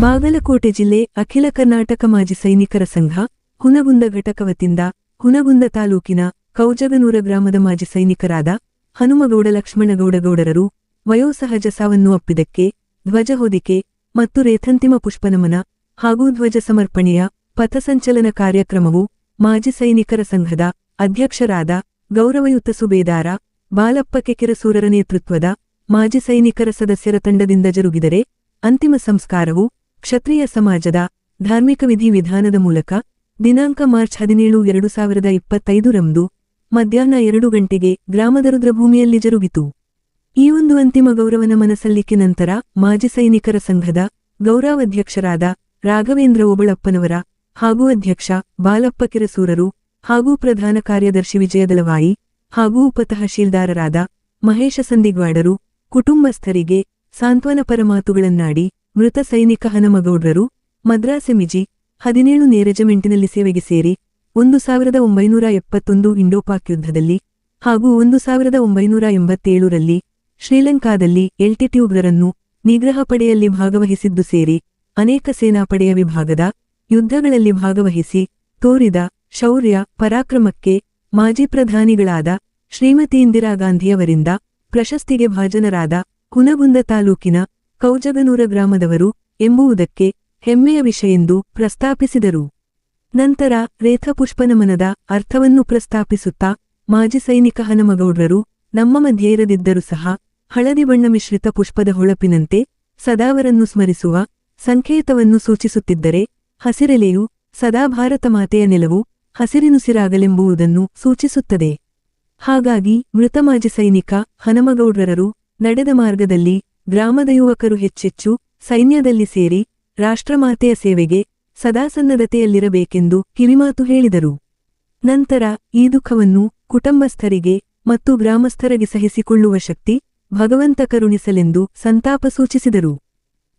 ಬಾಗಲಕೋಟೆ ಜಿಲ್ಲೆ ಅಖಿಲ ಕರ್ನಾಟಕ ಮಾಜಿ ಸೈನಿಕರ ಸಂಘ, ಹುನಗುಂದ ಘಟಕ ವತಿಯಿಂದ ಹುನಗುಂದ ತಾಲೂಕಿನ ಕೌಜಗನೂರ ಗ್ರಾಮದ ಮಾಜಿ ಸೈನಿಕರಾದ ಹನುಮಗೌಡ ಲಕ್ಷ್ಮಣಗೌಡಗೌಡರರು ವಯೋಸಹಜ ಸಾವನ್ನು ಅಪ್ಪಿದಕ್ಕೆ ಧ್ವಜ ಹೊದಿಕೆ ಮತ್ತು ರೇಥಂತಿಮ ಪುಷ್ಪನಮನ ಹಾಗೂ ಧ್ವಜ ಸಮರ್ಪಣೆಯ ಪಥಸಂಚಲನ ಕಾರ್ಯಕ್ರಮವು ಮಾಜಿ ಸೈನಿಕರ ಸಂಘದ ಅಧ್ಯಕ್ಷರಾದ ಗೌರವಯುತ ಸುಬೇದಾರ ಬಾಲಪ್ಪ ಕೆಕೆರಸೂರರ ನೇತೃತ್ವದ ಮಾಜಿ ಸೈನಿಕರ ಸದಸ್ಯರ ತಂಡದಿಂದ ಜರುಗಿದರೆ ಅಂತಿಮ ಸಂಸ್ಕಾರವು ಕ್ಷತ್ರಿಯ ಸಮಾಜದ ಧಾರ್ಮಿಕ ವಿಧಿ ವಿಧಾನದ ಮೂಲಕ ದಿನಾಂಕ ಮಾರ್ಚ್ ಹದಿನೇಳು, ಎರಡು ಸಾವಿರದ ಇಪ್ಪತ್ತೈದರಂದು ಮಧ್ಯಾಹ್ನ ಎರಡು ಗಂಟೆಗೆ ಗ್ರಾಮದ ರುದ್ರಭೂಮಿಯಲ್ಲಿ ಜರುಗಿತು. ಈ ಒಂದು ಅಂತಿಮ ಗೌರವ ನಮನ ಸಲ್ಲಿಕೆ ನಂತರ ಮಾಜಿ ಸೈನಿಕರ ಸಂಘದ ಗೌರವಾಧ್ಯಕ್ಷರಾದ ರಾಘವೇಂದ್ರ ಓಬಳಪ್ಪನವರ ಹಾಗೂ ಅಧ್ಯಕ್ಷ ಬಾಲಪ್ಪ ಕಿರಸೂರರು ಹಾಗೂ ಪ್ರಧಾನ ಕಾರ್ಯದರ್ಶಿ ವಿಜಯದಲವಾಯಿ ಹಾಗೂ ಉಪತಹಶೀಲ್ದಾರರಾದ ಮಹೇಶ ಸಂದಿಗ್ವಾಡರು ಕುಟುಂಬಸ್ಥರಿಗೆ ಸಾಂತ್ವನ ಪರಮಾತುಗಳನ್ನಾಡಿ ಮೃತ ಸೈನಿಕ ಹನಮಗೌಡ್ರರು ಮದ್ರಾಸೆಮಿಜಿ ಹದಿನೇಳು ನೇರಜಮೆಂಟಿನಲ್ಲಿ ಸೇವೆಗೆ ಸೇರಿ ಒಂದು ಸಾವಿರದ ಒಂಬೈನೂರ ಎಪ್ಪತ್ತೊಂದು ಇಂಡೋಪಾಕ್ ಯುದ್ಧದಲ್ಲಿ ಹಾಗೂ ಒಂದು ಸಾವಿರದ ಒಂಬೈನೂರ ಎಂಬತ್ತೇಳರಲ್ಲಿ ಶ್ರೀಲಂಕಾದಲ್ಲಿ ಎಲ್ಟಿಟ್ಯೂಬ್ರರನ್ನು ನಿಗ್ರಹ ಪಡೆಯಲ್ಲಿ ಭಾಗವಹಿಸಿದ್ದು ಸೇರಿ ಅನೇಕ ಸೇನಾಪಡೆಯ ವಿಭಾಗದ ಯುದ್ಧಗಳಲ್ಲಿ ಭಾಗವಹಿಸಿ ತೋರಿದ ಶೌರ್ಯ, ಪರಾಕ್ರಮಕ್ಕೆ ಮಾಜಿ ಪ್ರಧಾನಿಗಳಾದ ಶ್ರೀಮತಿ ಇಂದಿರಾ ಗಾಂಧಿಯವರಿಂದ ಪ್ರಶಸ್ತಿಗೆ ಭಾಜನರಾದ ಕುನಗುಂದ ತಾಲೂಕಿನ ಕೌಜಗನೂರ ಗ್ರಾಮದವರು ಎಂಬುವುದಕ್ಕೆ ಹೆಮ್ಮೆಯ ವಿಷಯೆಂದು ಪ್ರಸ್ತಾಪಿಸಿದರು. ನಂತರ ರೇಥಪುಷ್ಪನಮನದ ಅರ್ಥವನ್ನು ಪ್ರಸ್ತಾಪಿಸುತ್ತಾ ಮಾಜಿ ಸೈನಿಕ ಹನಮಗೌಡ್ರರು ನಮ್ಮ ಮಧ್ಯೆ ಇರದಿದ್ದರೂ ಸಹ ಹಳದಿ ಬಣ್ಣ ಮಿಶ್ರಿತ ಪುಷ್ಪದ ಹೊಳಪಿನಂತೆ ಸದಾವರನ್ನು ಸ್ಮರಿಸುವ ಸಂಕೇತವನ್ನು ಸೂಚಿಸುತ್ತಿದ್ದರೆ ಹಸಿರೆಲೆಯು ಸದಾ ಭಾರತ ಮಾತೆಯ ನೆಲವು ಹಸಿರಿನುಸಿರಾಗಲೆಂಬುವುದನ್ನು ಸೂಚಿಸುತ್ತದೆ. ಹಾಗಾಗಿ ಮೃತ ಮಾಜಿ ಸೈನಿಕ ಹನಮಗೌಡ್ರರು ನಡೆದ ಮಾರ್ಗದಲ್ಲಿ ಗ್ರಾಮದ ಯುವಕರು ಹೆಚ್ಚೆಚ್ಚು ಸೈನ್ಯದಲ್ಲಿ ಸೇರಿ ರಾಷ್ಟ್ರಮಾತೆಯ ಸೇವೆಗೆ ಸದಾ ಸನ್ನದ್ಧತೆಯಲ್ಲಿರಬೇಕೆಂದು ಕಿವಿಮಾತು ಹೇಳಿದರು. ನಂತರ ಈ ದುಃಖವನ್ನು ಕುಟುಂಬಸ್ಥರಿಗೆ ಮತ್ತು ಗ್ರಾಮಸ್ಥರಿಗೆ ಸಹಿಸಿಕೊಳ್ಳುವ ಶಕ್ತಿ ಭಗವಂತ ಕರುಣಿಸಲೆಂದು ಸಂತಾಪ ಸೂಚಿಸಿದರು.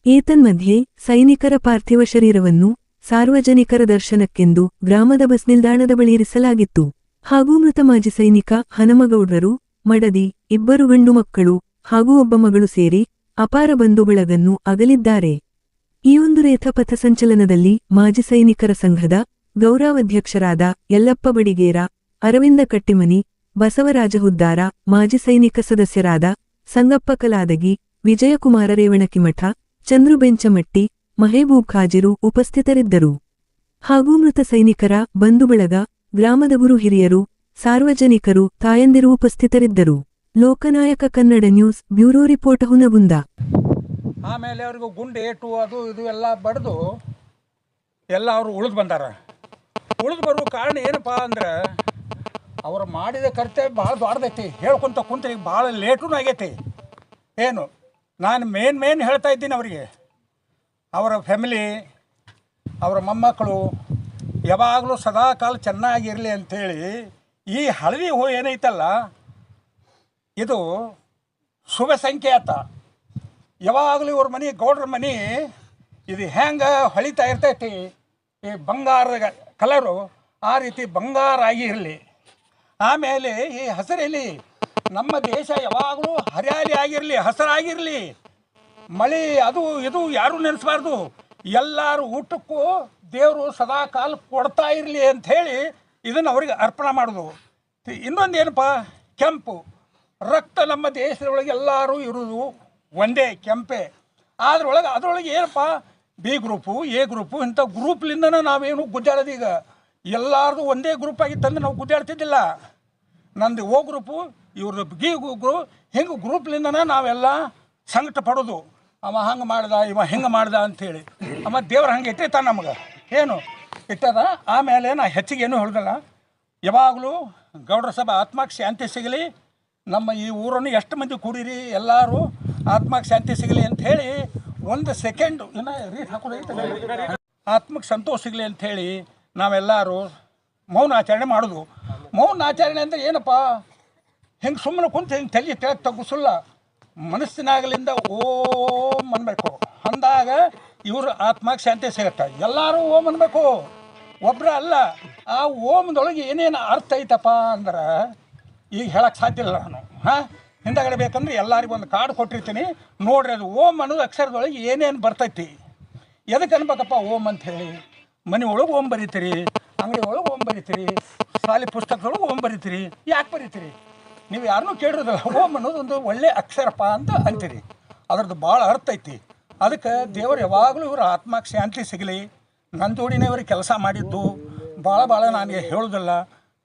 ಏತನ್ಮಧ್ಯೆ ಸೈನಿಕರ ಪಾರ್ಥಿವ ಶರೀರವನ್ನು ಸಾರ್ವಜನಿಕರ ದರ್ಶನಕ್ಕೆಂದು ಗ್ರಾಮದ ಬಸ್ ನಿಲ್ದಾಣದ ಬಳಿ ಇರಿಸಲಾಗಿತ್ತು. ಹಾಗೂ ಮೃತ ಮಾಜಿ ಸೈನಿಕ ಹನಮಗೌಡರು, ಮಡದಿ, ಇಬ್ಬರು ಗಂಡು ಮಕ್ಕಳು ಹಾಗೂ ಒಬ್ಬ ಮಗಳು ಸೇರಿ ಅಪಾರ ಬಂಧು ಬಳಗನ್ನು ಅಗಲಿದ್ದಾರೆ. ಈ ಒಂದು ರೇಥ ಪಥಸಂಚಲನದಲ್ಲಿ ಮಾಜಿ ಸೈನಿಕರ ಸಂಘದ ಗೌರವಾಧ್ಯಕ್ಷರಾದ ಯಲ್ಲಪ್ಪ ಬಡಿಗೇರ, ಅರವಿಂದ ಕಟ್ಟಿಮನಿ, ಬಸವರಾಜ ಹುದ್ದಾರ, ಮಾಜಿ ಸೈನಿಕ ಸದಸ್ಯರಾದ ಸಂಗಪ್ಪ ಕಲಾದಗಿ, ವಿಜಯಕುಮಾರ ರೇವಣಕಿಮಠ, ಚಂದ್ರು ಬೆಂಚಮಟ್ಟಿ, ಮಹೇಬೂಬ್ ಖಾಜಿರು ಉಪಸ್ಥಿತರಿದ್ದರು. ಹಾಗೂ ಮೃತ ಸೈನಿಕರ ಬಂಧುಬಳಗ, ಗ್ರಾಮದ ಗುರು ಹಿರಿಯರು, ಸಾರ್ವಜನಿಕರು ತಾಯಂದಿರು ಉಪಸ್ಥಿತರಿದ್ದರು. Lokanayaka Kannada news bureau report Hungund. ಆಮೇಲೆ ಅವ್ರಿಗೂ ಗುಂಡು ಏಟು ಅದು ಇದು ಎಲ್ಲ ಬಡ್ದು ಎಲ್ಲ ಅವರು ಉಳಿದು ಬಂದಾರ. ಉಳಿದು ಬರುವ ಕಾರಣ ಏನಪ್ಪ ಅಂದ್ರೆ ಅವ್ರು ಮಾಡಿದ ಕರ್ತವ್ಯ ಭಾಳ ದೊಡ್ಡದೈತಿ. ಹೇಳ್ಕೊಂತ ಕುಂತ್ರಿ ಭಾಳ ಲೇಟೂ ಆಗೈತಿ. ಏನು? ನಾನು ಮೇನ್ ಮೇನ್ ಹೇಳ್ತಾ ಇದ್ದೀನಿ ಅವರಿಗೆ. ಅವರ ಫ್ಯಾಮಿಲಿ ಅವರ ಮೊಮ್ಮಕ್ಕಳು ಯಾವಾಗಲೂ ಸದಾಕಾಲ ಚೆನ್ನಾಗಿರಲಿ ಅಂಥೇಳಿ ಈ ಹಳದಿ ಹೂ ಏನೈತಲ್ಲ ಇದು ಶುಭ ಸಂಕೇತ. ಯಾವಾಗಲೂ ಇವ್ರ ಮನೆ, ಗೌಡ್ರ ಮನೆ, ಇದು ಹೆಂಗೆ ಹೊಳಿತಾ ಇರ್ತೈತಿ? ಈ ಬಂಗಾರದ ಕಲರು ಆ ರೀತಿ ಬಂಗಾರ ಆಗಿರಲಿ. ಆಮೇಲೆ ಈ ಹಸಿರಲ್ಲಿ ನಮ್ಮ ದೇಶ ಯಾವಾಗಲೂ ಹರಿಯಾಲಿ ಆಗಿರಲಿ, ಹಸರಾಗಿರಲಿ. ಮಳೆ ಅದು ಇದು ಯಾರೂ ನೆನೆಸಬಾರ್ದು. ಎಲ್ಲರೂ ಊಟಕ್ಕೂ ದೇವರು ಸದಾ ಕಾಲ ಕೊಡ್ತಾ ಇರಲಿ ಅಂಥೇಳಿ ಇದನ್ನು ಅವ್ರಿಗೆ ಅರ್ಪಣೆ ಮಾಡೋದು. ಇನ್ನೊಂದು ಏನಪ್ಪ ಕೆಂಪು. ರಕ್ತ ನಮ್ಮ ದೇಶದೊಳಗೆ ಎಲ್ಲರೂ ಇರೋದು ಒಂದೇ ಕೆಂಪೆ. ಅದ್ರೊಳಗೆ ಅದರೊಳಗೆ ಏನಪ್ಪ? ಬಿ ಗ್ರೂಪು ಎ ಗ್ರೂಪು ಇಂಥ ಗ್ರೂಪ್ಲಿಂದನೇ ನಾವೇನು ಗುದ್ದಾಡೋದು ಈಗ? ಎಲ್ಲಾರ್ದು ಒಂದೇ ಗ್ರೂಪ್ ಆಗಿತ್ತಂದ್ರೆ ನಾವು ಗುದ್ದಾಡ್ತಿದ್ದಿಲ್ಲ. ನಂದು ಓ ಗ್ರೂಪು ಇವ್ರದ್ದು ಬಿ ಗ್ರೂ ಹಿಂಗೆ ಗ್ರೂಪ್ಲಿಂದನೇ ನಾವೆಲ್ಲ ಸಂಕಟ ಪಡೋದು. ಅವ ಹಂಗೆ ಮಾಡ್ದ, ಇವ ಹಿಂಗೆ ಮಾಡ್ದ ಅಂಥೇಳಿ. ಅವ ದೇವ್ರು ಹಂಗೆ ಇಟ್ಟಿರ್ತ ನಮ್ಗೆ. ಏನು? ಇಟ್ಟದ? ಆಮೇಲೆ ನಾ ಹೆಚ್ಚಿಗೆ ಏನು ಹೇಳ್ದಲ್ಲ. ಯಾವಾಗಲೂ ಗೌಡ್ರ ಸಭಾ ಆತ್ಮಕ್ಕೆ ಶಾಂತಿ ಸಿಗಲಿ ನಮ್ಮ ಈ ಊರನ್ನು ಎಷ್ಟು ಮಂದಿ ಕೂಡಿರಿ, ಎಲ್ಲರೂ ಆತ್ಮಕ್ಕೆ ಶಾಂತಿ ಸಿಗಲಿ ಅಂತ ಹೇಳಿ ಒಂದು ಸೆಕೆಂಡು ಇನ್ನು ರೀಟ್ ಹಾಕೋದೈತೆ ಆತ್ಮಕ್ಕೆ ಸಂತೋಷ ಸಿಗಲಿ ಅಂತ ಹೇಳಿ ನಾವೆಲ್ಲರೂ ಮೌನ ಆಚರಣೆ ಮಾಡೋದು. ಮೌನ ಆಚರಣೆ ಅಂದರೆ ಏನಪ್ಪ? ಹಿಂಗೆ ಸುಮ್ಮನೆ ಕುಂತು ಹಿಂಗೆ ತಲೆ ತೆಳಗೆ ತಗ್ಗಿಸಲ್ಲ ಮನಸ್ಸಿನಾಗಲಿಂದ ಓಂ ಅನ್ಬೇಕು. ಅಂದಾಗ ಇವ್ರ ಆತ್ಮಕ್ಕೆ ಶಾಂತಿ ಸಿಗತ್ತೆ. ಎಲ್ಲರೂ ಓಂ ಅನ್ಬೇಕು. ಒಬ್ಬರ ಅಲ್ಲ. ಆ ಓಮ್ದೊಳಗೆ ಏನೇನು ಅರ್ಥ ಐತಪ್ಪ ಅಂದ್ರೆ ಈಗ ಹೇಳಕ್ಕೆ ಸಾಧ್ಯ ಇಲ್ಲ ನಾನು. ಹಾಂ? ಹಿಂದಗಡೆ ಬೇಕಂದ್ರೆ ಎಲ್ಲರಿಗೂ ಒಂದು ಕಾರ್ಡ್ ಕೊಟ್ಟಿರ್ತೀನಿ. ನೋಡ್ರಿ ಅದು ಓಮ್ ಅನ್ನೋದು ಅಕ್ಷರದೊಳಗೆ ಏನೇನು ಬರ್ತೈತಿ. ಎದಕ್ಕೆ ಅನ್ಬೇಕಪ್ಪ ಓಮ್ ಅಂತ ಹೇಳಿ? ಮನೆ ಒಳಗೆ ಓಮ್ ಬರೀತೀರಿ, ಅಂಗಡಿ ಒಳಗೆ ಓಮ್ ಬರೀತೀರಿ, ಶಾಲೆ ಪುಸ್ತಕದೊಳಗೆ ಓಮ್ ಬರೀತೀರಿ, ಯಾಕೆ ಬರೀತೀರಿ? ನೀವು ಯಾರನ್ನೂ ಕೇಳಿರೋದಿಲ್ಲ. ಓಮ್ ಅನ್ನೋದು ಒಂದು ಒಳ್ಳೆ ಅಕ್ಷರಪ್ಪ ಅಂತ ಅಂತೀರಿ. ಅದ್ರದ್ದು ಭಾಳ ಅರ್ಥ ಐತಿ. ಅದಕ್ಕೆ ದೇವರು ಯಾವಾಗಲೂ ಇವರು ಆತ್ಮಕ್ಕೆ ಶಾಂತಿ ಸಿಗಲಿ. ನನ್ನ ಜೋಡಿನೇ ಕೆಲಸ ಮಾಡಿದ್ದು. ಭಾಳ ಭಾಳ ನನಗೆ ಹೇಳೋದಿಲ್ಲ.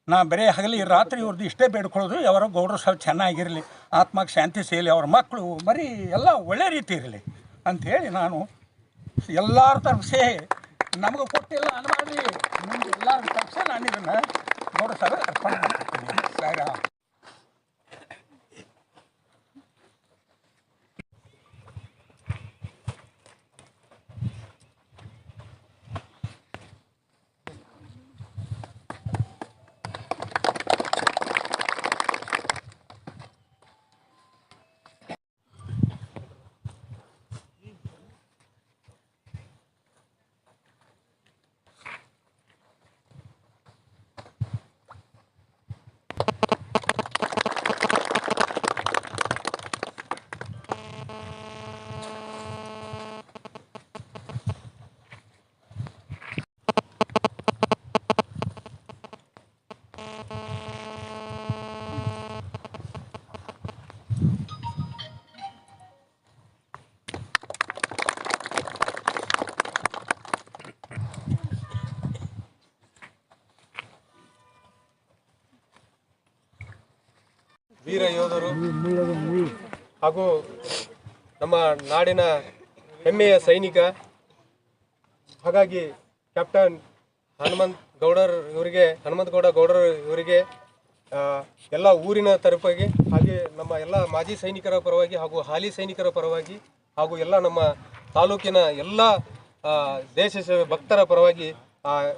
ನಾ ಬರೀ ಹಗಲಿ ರಾತ್ರಿ ಇವ್ರದ್ದು ಇಷ್ಟೇ ಬೇಡ್ಕೊಳ್ಳೋದು ಅವರ ಗೌಡರು ಸ್ವಲ್ಪ ಚೆನ್ನಾಗಿರಲಿ, ಆತ್ಮಕ್ಕೆ ಶಾಂತಿ ಸಿಗಲಿ ಅವ್ರ ಮಕ್ಕಳು ಮರಿ ಎಲ್ಲ ಒಳ್ಳೆ ರೀತಿ ಇರಲಿ ಅಂಥೇಳಿ ನಾನು ಎಲ್ಲರ ಸೇ ನಮಗೆ ಕೊಟ್ಟಿಲ್ಲ ಅನ್ಬಾರ್ದು ನಿಮ್ಗೆ ಎಲ್ಲರ ತಕ್ಷಣ ನಾನು ಇದನ್ನು ಗೌಡ ಸಭೆ ಅರ್ಪಣೆ ಮಾಡ್ತೀನಿ. ವೀರ ಯೋಧರು ಹಾಗೂ ನಮ್ಮ ನಾಡಿನ ಹೆಮ್ಮೆಯ ಸೈನಿಕ, ಹಾಗಾಗಿ ಕ್ಯಾಪ್ಟನ್ ಹನುಮಂತ್ ಗೌಡರ್ ಇವರಿಗೆ, ಹನುಮಂತ ಗೌಡ ಗೌಡರ್ ಇವರಿಗೆ ಎಲ್ಲ ಊರಿನ ತರಪಾಗಿ ಹಾಗೆ ನಮ್ಮ ಎಲ್ಲ ಮಾಜಿ ಸೈನಿಕರ ಪರವಾಗಿ ಹಾಗೂ ಹಾಲಿ ಸೈನಿಕರ ಪರವಾಗಿ ಹಾಗೂ ಎಲ್ಲ ನಮ್ಮ ತಾಲೂಕಿನ ಎಲ್ಲ ದೇಶ ಭಕ್ತರ ಪರವಾಗಿ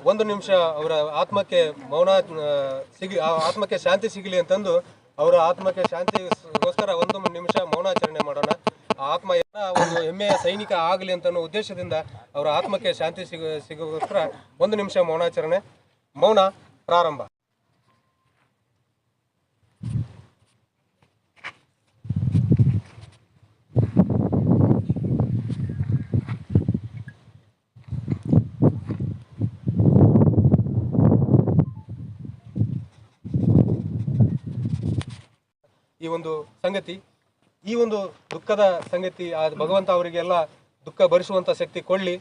ಒಂದು ನಿಮಿಷ ಅವರ ಆತ್ಮಕ್ಕೆ ಮೌನ ಸಿಗಿ ಆತ್ಮಕ್ಕೆ ಶಾಂತಿ ಸಿಗಲಿ ಅಂತಂದು ಅವರ ಆತ್ಮಕ್ಕೆ ಶಾಂತಿಗೋಸ್ಕರ ಒಂದು ನಿಮಿಷ ಮೌನಾಚರಣೆ ಮಾಡೋಣ. ಆತ್ಮ ಎಲ್ಲ ಒಂದು ಹೆಮ್ಮೆಯ ಸೈನಿಕ ಆಗಲಿ ಅಂತ ಉದ್ದೇಶದಿಂದ ಅವರ ಆತ್ಮಕ್ಕೆ ಶಾಂತಿ ಸಿಗ ಸಿಗೋಸ್ಕರ ಒಂದು ನಿಮಿಷ ಮೌನಾಚರಣೆ. ಮೌನ ಪ್ರಾರಂಭ. ಈ ಒಂದು ಸಂಗತಿ, ಈ ಒಂದು ದುಃಖದ ಸಂಗತಿ, ಆ ಭಗವಂತ ಅವರಿಗೆಲ್ಲ ದುಃಖ ಭರಿಸುವಂಥ ಶಕ್ತಿ ಕೊಳ್ಳಿ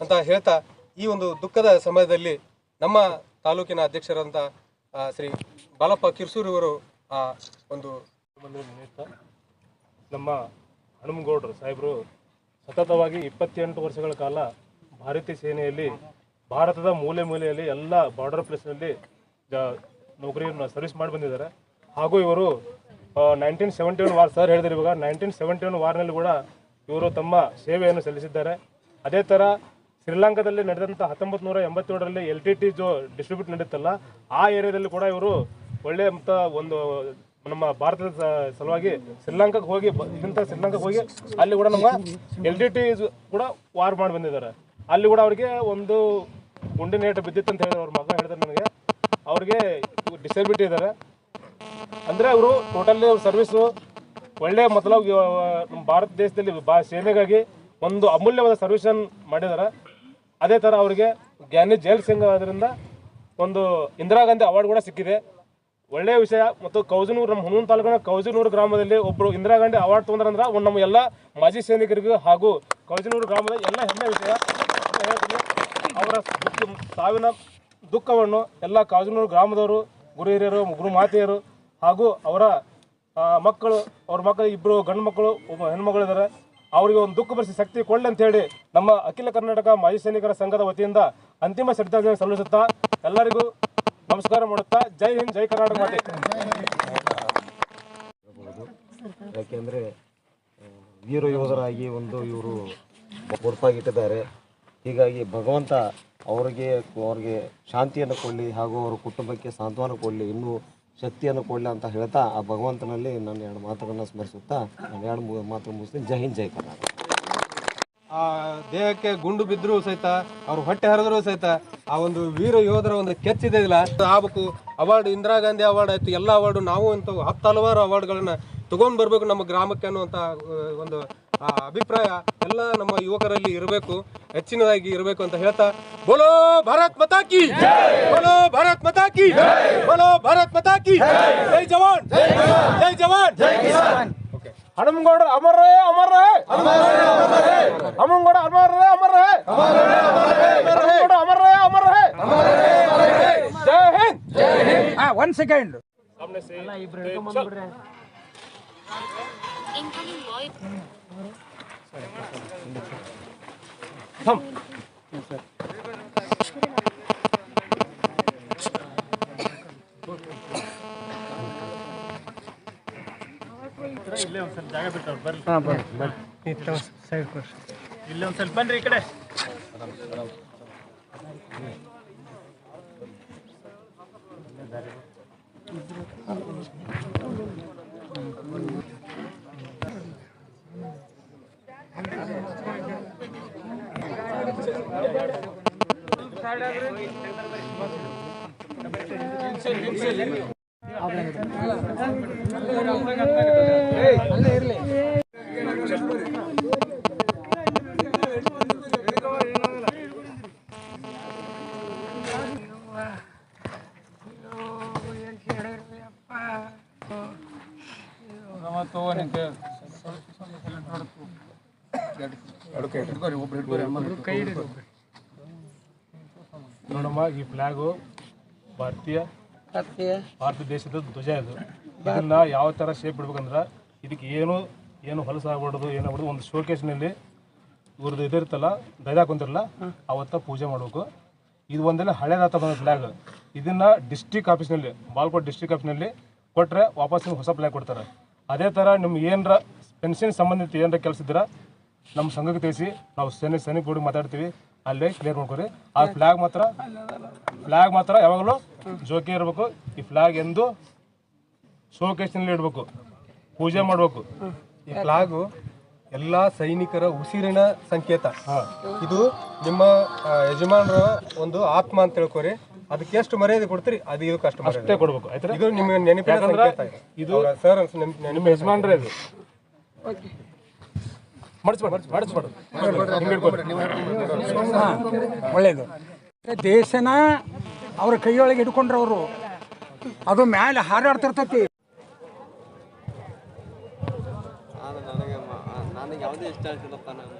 ಅಂತ ಹೇಳ್ತಾ ಈ ಒಂದು ದುಃಖದ ಸಮಯದಲ್ಲಿ ನಮ್ಮ ತಾಲೂಕಿನ ಅಧ್ಯಕ್ಷರಂತ ಶ್ರೀ ಬಾಲಪ್ಪ ಕಿರ್ಸೂರ್ ಇವರು, ಆ, ಒಂದು ನಮ್ಮ ಹನುಮಗೌಡರು ಸಾಹೇಬರು ಸತತವಾಗಿ ಇಪ್ಪತ್ತೆಂಟು ವರ್ಷಗಳ ಕಾಲ ಭಾರತೀಯ ಸೇನೆಯಲ್ಲಿ, ಭಾರತದ ಮೂಲೆ ಮೂಲೆಯಲ್ಲಿ ಎಲ್ಲ ಬಾರ್ಡರ್ ಪ್ಲೇಸ್ನಲ್ಲಿ ನೌಕರಿಯನ್ನು ಸರ್ವಿಸ್ ಮಾಡಿ ಬಂದಿದ್ದಾರೆ. ಹಾಗೂ ಇವರು nineteen seventy one war sir ಹೇಳಿದ್ರು ಇವಾಗ. ನೈನ್ಟೀನ್ ಸೆವೆಂಟಿ ಒನ್ ವಾರ್ನಲ್ಲಿ ಕೂಡ ಇವರು ತಮ್ಮ ಸೇವೆಯನ್ನು ಸಲ್ಲಿಸಿದ್ದಾರೆ. ಅದೇ ಥರ ಶ್ರೀಲಂಕಾದಲ್ಲಿ ನಡೆದಂಥ ಹತ್ತೊಂಬತ್ತು ನೂರ ಎಂಬತ್ತೇಳರಲ್ಲಿ ಎಲ್ ಟಿ ಟಿ ಜೋ ಡಿಸ್ಟ್ರಿಬ್ಯೂಟ್ ನಡೀತಲ್ಲ ಆ ಏರಿಯಾದಲ್ಲಿ ಕೂಡ ಇವರು ಒಳ್ಳೆ ಮತ್ತು ಒಂದು ನಮ್ಮ ಭಾರತದ ಸಲುವಾಗಿ ಶ್ರೀಲಂಕಾಕ್ಕೆ ಹೋಗಿ ಇಂಥ ಶ್ರೀಲಂಕಾಕ್ಕೆ ಹೋಗಿ ಅಲ್ಲಿ ಕೂಡ ನಮ್ಮ ಎಲ್ ಟಿ ಟಿ ಕೂಡ ವಾರ್ ಮಾಡಿ ಬಂದಿದ್ದಾರೆ. ಅಲ್ಲಿ ಕೂಡ ಅವ್ರಿಗೆ ಒಂದು ಗುಂಡಿನ ಬಿದ್ದಿತ್ತು ಅಂತ ಹೇಳಿದ್ರು ಅವ್ರ ಮಗ ಹೇಳಿದ್ರು ನನಗೆ. ಅವ್ರಿಗೆ ಡಿಸಬಿಲಿಟಿ ಇದ್ದಾರೆ. ಅಂದ್ರೆ ಅವರು ಟೋಟಲಿ ಅವ್ರ ಸರ್ವಿಸು ಒಳ್ಳೆ ಮೊದಲು ನಮ್ಮ ಭಾರತ ದೇಶದಲ್ಲಿ ಬಾ ಸೇನೆಗಾಗಿ ಒಂದು ಅಮೂಲ್ಯವಾದ ಸರ್ವಿಸನ್ ಮಾಡಿದ್ದಾರೆ ಅದೇ ಥರ ಅವರಿಗೆ ಜ್ಞಾನಿ ಜೈಲ್ ಸಿಂಗ್ ಅದರಿಂದ ಒಂದು ಇಂದಿರಾ ಗಾಂಧಿ ಅವಾರ್ಡ್ ಕೂಡ ಸಿಕ್ಕಿದೆ. ಒಳ್ಳೆಯ ವಿಷಯ. ಮತ್ತು ಕೌಜನೂರು ನಮ್ಮ ಹುನೂರು ತಾಲೂಕಿನ ಕೌಜನೂರು ಗ್ರಾಮದಲ್ಲಿ ಒಬ್ಬರು ಇಂದಿರಾ ಗಾಂಧಿ ಅವಾರ್ಡ್ ತೊಗೊಂಡ್ರಂದ್ರೆ ಒಂದು ನಮ್ಮ ಎಲ್ಲ ಮಾಜಿ ಸೈನಿಕರಿಗೂ ಹಾಗೂ ಕೌಜನೂರು ಗ್ರಾಮದ ಎಲ್ಲ ಹೆಮ್ಮೆ ವಿಷಯ. ಹೇಳ್ತೀನಿ. ಅವರ ಸಾವಿನ ದುಃಖವನ್ನು ಎಲ್ಲ ಕಾಜನೂರು ಗ್ರಾಮದವರು ಗುರು ಹಿರಿಯರು ಗುರು ಮಾತೆಯರು ಹಾಗೂ ಅವರ ಮಕ್ಕಳು, ಅವ್ರ ಮಕ್ಕಳು ಇಬ್ಬರು ಗಂಡು ಮಕ್ಕಳು, ಒಬ್ಬ ಹೆಣ್ಮಗಳಿದ್ದಾರೆ ಅವರಿಗೆ ಒಂದು ದುಃಖ ಭರಿಸಿ ಶಕ್ತಿ ಕೊಡಲಿ ಅಂತ ಹೇಳಿ ನಮ್ಮ ಅಖಿಲ ಕರ್ನಾಟಕ ಮಾಜಿ ಸೈನಿಕರ ಸಂಘದ ವತಿಯಿಂದ ಅಂತಿಮ ಶ್ರದ್ಧಾಂಜಲಿ ಸಲ್ಲಿಸುತ್ತಾ ಎಲ್ಲರಿಗೂ ನಮಸ್ಕಾರ ಮಾಡುತ್ತಾ ಜೈ ಹಿಂದ್, ಜೈ ಕರ್ನಾಟಕ ಮಾತೆ. ಯಾಕೆಂದರೆ ವೀರ ಯೋಧರಾಗಿ ಒಂದು ಇವರು ಗುರುತಾಗಿಟ್ಟಿದ್ದಾರೆ. ಹೀಗಾಗಿ ಭಗವಂತ ಅವರಿಗೆ, ಅವ್ರಿಗೆ ಶಾಂತಿಯನ್ನು ಕೊಡಲಿ ಹಾಗೂ ಅವರ ಕುಟುಂಬಕ್ಕೆ ಸಾಂತ್ವನ ಕೊಡಲಿ. ಇನ್ನೂ ಶಕ್ತಿಯನ್ನು ಕೊಡಲಿ ಅಂತ ಹೇಳ್ತಾ ಆ ಭಗವಂತನಲ್ಲಿ ನನ್ನ ಎರಡು ಮಾತುಗಳನ್ನು ಸ್ಮರಿಸುತ್ತಾ ನಾನು ಎರಡು ಮಾತು ಮುಗಿಸ್ತೀನಿ. ಜೈ ಹಿಂದ್, ಜೈ ಕರ್ನಾಟಕ. ಆ ದೇಹಕ್ಕೆ ಗುಂಡು ಬಿದ್ದರೂ ಸಹಿತ, ಅವ್ರು ಹೊಟ್ಟೆ ಹರಿದ್ರು ಸಹಿತ, ಆ ಒಂದು ವೀರ ಯೋಧರ ಒಂದು ಕೆಚ್ಚಿದೆಯಲ್ಲ ಆಗಬೇಕು ಅವಾರ್ಡ್ ಇಂದಿರಾ ಗಾಂಧಿ ಅವಾರ್ಡ್ ಆಯಿತು, ಎಲ್ಲ ಅವಾರ್ಡು ನಾವು ಅಂತ ಹತ್ತು ಹಲವಾರು ಅವಾರ್ಡ್ಗಳನ್ನ ತಗೊಂಡ್ ಬರ್ಬೇಕು ನಮ್ಮ ಗ್ರಾಮಕ್ಕೆ ಅನ್ನುವಂತ ಒಂದು ಅಭಿಪ್ರಾಯ ಎಲ್ಲ ನಮ್ಮ ಯುವಕರಲ್ಲಿ ಇರಬೇಕು ಹೆಚ್ಚಿನದಾಗಿ ಇರಬೇಕು ಅಂತ ಹೇಳ್ತಾ ಬೋಲೋ ಭಾರತ್ ಮತಾಕಿ ಬೋಲೋ ಭಾರತ್ ಮತಾಕಿ ಬೋಲೋ ಭಾರತ್ ಮತಾಕಿ ಜೈ! ಜವಾನ್! ಜೈ ಜವಾನ್! ಓಕೆ. ಹನುಮಗೌಡ ಅಮರ ರೇ ಅಮರ ರೇ ಹನುಮಗೌಡ ಅಮರ ರೇ ಅಮರ ರೇ ಹನುಮಗೌಡ ಅಮರ ರೇ ಅಮರ ರೇ ಜೈ ಹಿಂದ್! ಹಾ ಒಂದ್ ಸೆಕೆಂಡ್ थम ಇಲ್ಲೇ ಒಂದು ಸ್ವಲ್ಪ ಜಾಗ ಬಿಡ್ತಾವೆ ಬರ್ರಿ ಹಾಂ ಬರ್ರಿ ಬರ್ರಿ ಇತ್ತ ಸೈಡ್ ಕೊಡ್ರಿ ಇಲ್ಲೇ ಒಂದು ಸ್ವಲ್ಪ ಬನ್ರಿ ಈ ಕಡೆ Thank you. ಅಲ್ಲೇ ಇರಲಿ ನೋಡಮ್ಮ ಈ ಫ್ಲಾಗ್ ಭಾರತೀಯ ಭಾರತ ದೇಶದ ಧ್ವಜ ಇದು. ಇದನ್ನ ಯಾವ ತರ ಶೇಪ್ ಬಿಡ್ಬೇಕಂದ್ರ ಇದಕ್ಕೆ ಏನು ಏನು ಹೊಲಸಾಗ್ಬಾರ್ದು ಏನಾಗ್ಬಾರ್ದು ಒಂದು ಶೋಕೇಸ್ನಲ್ಲಿ ಇವ್ರದ್ದು ಇದಿರ್ತಲ್ಲ ಧ್ವಜ ಕುಂತಿರಲ್ಲ ಅವತ್ತ ಪೂಜೆ ಮಾಡ್ಬೇಕು. ಇದು ಒಂದೆಲ್ಲ ಹಳೇದಾತ ಬಂದ ಫ್ಲಾಗ್ ಇದನ್ನ ಡಿಸ್ಟಿಕ್ ಆಫೀಸ್ನಲ್ಲಿ ಬಾಲ್ಕೋಟ್ ಡಿಸ್ಟಿಕ್ ಆಫೀಸ್ನಲ್ಲಿ ಕೊಟ್ಟರೆ ವಾಪಸ್ ನಿಮ್ಗೆ ಹೊಸ ಫ್ಲಾಗ್ ಕೊಡ್ತಾರೆ. ಅದೇ ಥರ ನಿಮ್ಗೆ ಏನರ ಪೆನ್ಷನ್ ಸಂಬಂಧಿತ ಏನರ ಕೆಲಸ ಇದ್ರೆ ನಮ್ಮ ಸಂಘಕ್ಕೆ ತಿಳಿಸಿ ನಾವು ಸೈನಿಕ ಸೈನಿಕ ಬೋರ್ಡಿಗೆ ಮಾತಾಡ್ತೀವಿ. ಅಲ್ಲೇ ಕ್ಲಿಯರ್ ಮಾಡ್ಕೊರಿ. ಆ ಫ್ಲಾಗ್ ಮಾತ್ರ ಫ್ಲಾಗ್ ಮಾತ್ರ ಯಾವಾಗಲೂ ಜೋಕೆ ಇರಬೇಕು. ಈ ಫ್ಲಾಗ್ ಎಂದು ಶೋಕೇಶ್ನಲ್ಲಿ ಇಡಬೇಕು. ಪೂಜೆ ಮಾಡಬೇಕು. ಈ ಫ್ಲಾಗು ಎಲ್ಲ ಸೈನಿಕರ ಉಸಿರಿನ ಸಂಕೇತ. ಇದು ನಿಮ್ಮ ಯಜಮಾನರ ಒಂದು ಆತ್ಮ ಅಂತ ತಿಳ್ಕೊರಿ. ಅದಕ್ಕೆ ಎಷ್ಟು ಮರ್ಯಾದೆ ಕೊಡ್ತೀರಿ? ಅದು ಇದಕ್ಕೆ ಅಷ್ಟು ಅಷ್ಟೇ ಕೊಡ್ಬೇಕು. ಆಯ್ತಾ? ಇದು ನಿಮ್ಗೆ ನೆನಪಿನ ಇದು. ಸರ್ ನಿಮ್ಮ ಯಜಮಾನ್ರೇ ಇದು. ಒಳ್ಳೇದು. ದೇಶನ ಅವ್ರ ಕೈಯೊಳಗೆ ಇಟ್ಕೊಂಡ್ರ ಅವರು. ಅದು ಮ್ಯಾಲೆ ಹಾರಾಡ್ತಿರ್ತೈತಿ. ನನಗೆ ನನಗೆ ಯಾವುದೇ ಇಷ್ಟ ಆಗ್ತಿಲ್ಲಪ್ಪ ನಾನು.